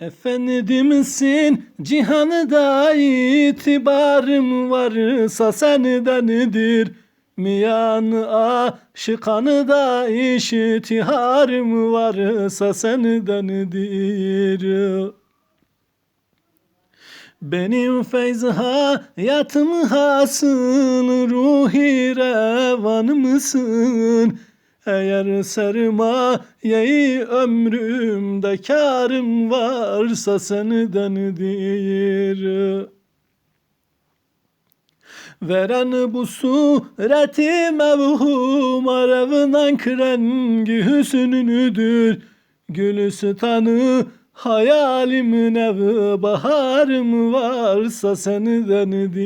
Efendimsin cihanı itibarım varsa sendendir. Miyanı aşıkanı da iştiharım varsa sendendir. Benim feyz hayatım hasıl ruhi revan mısın? Eğer sermayeyi ömrümde karım varsa sendendir. Veren bu sureti mevhum arevnan krengi hüsnünüdür. Gülistanı hayalim nev baharım varsa sendendir.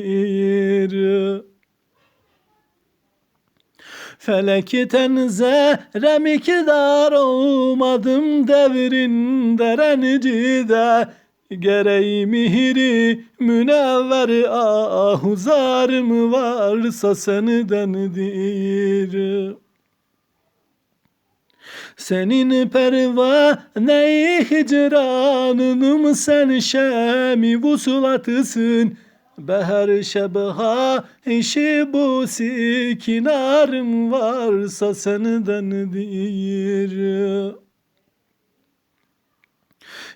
Felekten zerre miktar olmadım devrin derencide Gereği mihri münevver ahuzarım varsa sendendir. Senin pervane hicranınım sen şemi vusulatısın Beher şebha işi bu sikinarım varsa sendendir.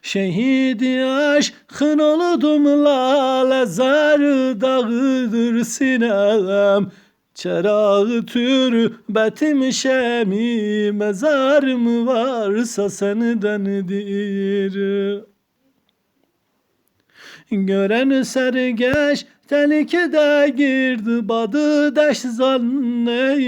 Şehidi aşkın oldum lale zarı dağıdır sinem Çerağı türbetim şemi mezarım varsa sendendir. Gören sergeç telikde girdi badı deş zanneyler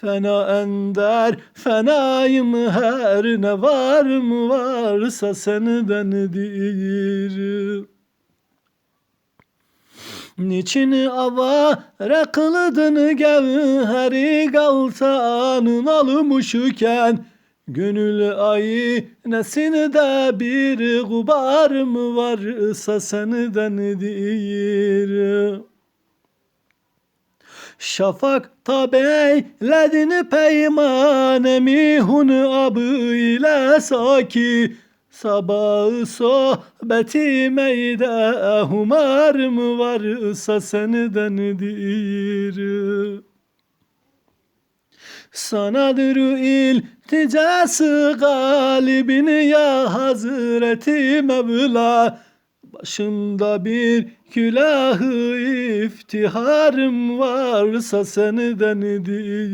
Fena ender fenayım her ne varım varsa sendendir. Niçin avare kılıdın gevheri galtanın almışken Gönül aynesinde bir gubar mı varsa sendendir. Şafak tabeyledin peymanemi hun abı ile saki Sabahı sohbeti meyde humarım varsa sendendir. Sanadır ilticası galibin ya Hazreti Mevla Başımda bir külahı iftiharım varsa sendendir.